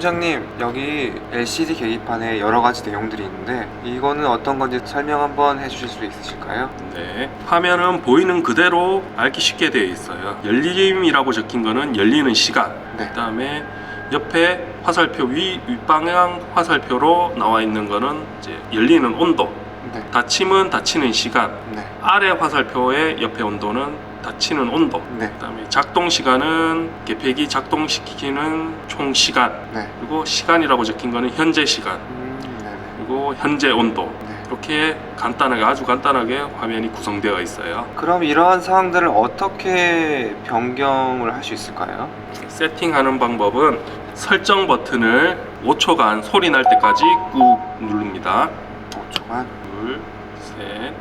팀장님 여기 LCD 계기판에 여러 가지 내용들이 있는데 이거는 어떤 건지 설명 한번 해주실 수 있으실까요? 네. 화면은 보이는 그대로 알기 쉽게 되어 있어요. 열림이라고 적힌 거는 열리는 시간. 네. 그다음에 옆에 화살표 위 윗방향 화살표로 나와 있는 거는 이제 열리는 온도. 네. 닫힘은 닫히는 시간. 네. 아래 화살표의 옆에 온도는 닫히는 온도. 네. 그다음에 작동 시간은 개폐기 작동시키는 총 시간. 네. 그리고 시간이라고 적힌 거는 현재 시간. 음, 네네. 그리고 현재 온도. 네. 이렇게 간단하게 아주 간단하게 화면이 구성되어 있어요. 그럼 이러한 사항들을 어떻게 변경을 할 수 있을까요? 세팅하는 방법은 설정 버튼을 5초간 소리 날 때까지 꾹 누릅니다. 5초간. 둘, 셋, 넷.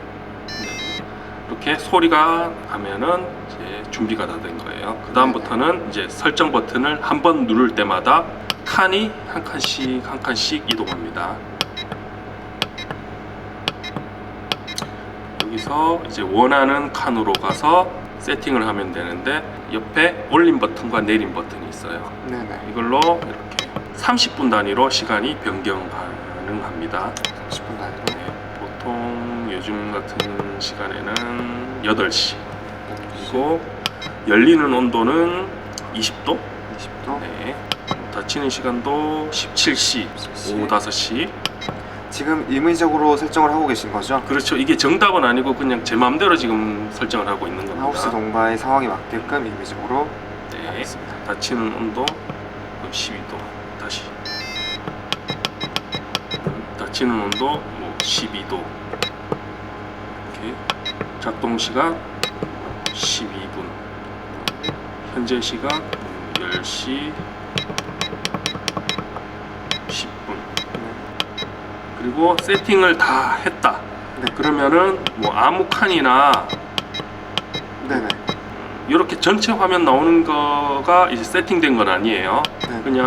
이렇게 소리가 하면은 이제 준비가 다 된 거예요. 그 다음부터는 이제 설정 버튼을 한 번 누를 때마다 칸이 한 칸씩 한 칸씩 이동합니다. 여기서 이제 원하는 칸으로 가서 세팅을 하면 되는데 옆에 올림 버튼과 내림 버튼이 있어요. 네네. 이걸로 이렇게 30분 단위로 시간이 변경 가능합니다. 30분 단위로. 네, 보통 요즘 같은 시간에는 8시. 그리고 열리는 온도는 20도? 20도. 네, 닫히는 시간도 17시 오후 5시. 지금 임의적으로 설정을 하고 계신 거죠? 그렇죠. 이게 정답은 아니고 그냥 제 마음대로 지금 설정을 하고 있는 겁니다. 하우스 농가의 상황에 맞게끔 임의적으로 네, 알겠습니다. 닫히는 온도 12도. 다시. 닫히는 온도 뭐 12도 이렇게 작동 시간 12분 현재 시간 10시 10분 그리고 세팅을 다 했다 네. 그러면은 뭐 아무 칸이나 네네. 이렇게 전체 화면 나오는 거가 이제 세팅된 건 아니에요. 네. 그냥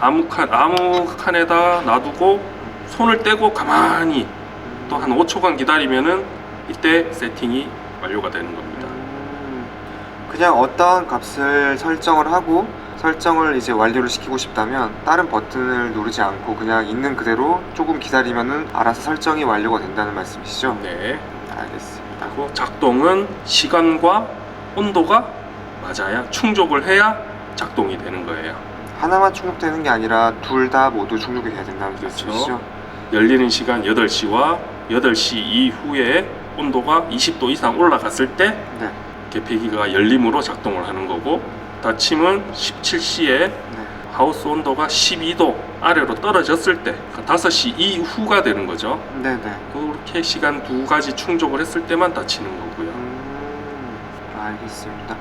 아무 칸 아무 칸에다 놔두고 손을 떼고 가만히 또 한 5초간 기다리면은 이때 세팅이 완료가 되는 겁니다. 음, 그냥 어떠한 값을 설정을 하고 설정을 이제 완료를 시키고 싶다면 다른 버튼을 누르지 않고 그냥 있는 그대로 조금 기다리면은 알아서 설정이 완료가 된다는 말씀이시죠? 네. 알겠습니다. 그리고 작동은 시간과 온도가 맞아야 충족을 해야 작동이 되는 거예요. 하나만 충족되는 게 아니라 둘 다 모두 충족이 돼야 된다는 그렇죠. 말씀이시죠? 열리는 시간 8시와 8시 이후에 온도가 20도 이상 올라갔을 때 네. 개폐기가 열림으로 작동을 하는 거고 닫힘은 17시에 네. 하우스 온도가 12도 아래로 떨어졌을 때 5시 이후가 되는 거죠. 네네. 그렇게 시간 두 가지 충족을 했을 때만 닫히는 거고요. 음, 알겠습니다.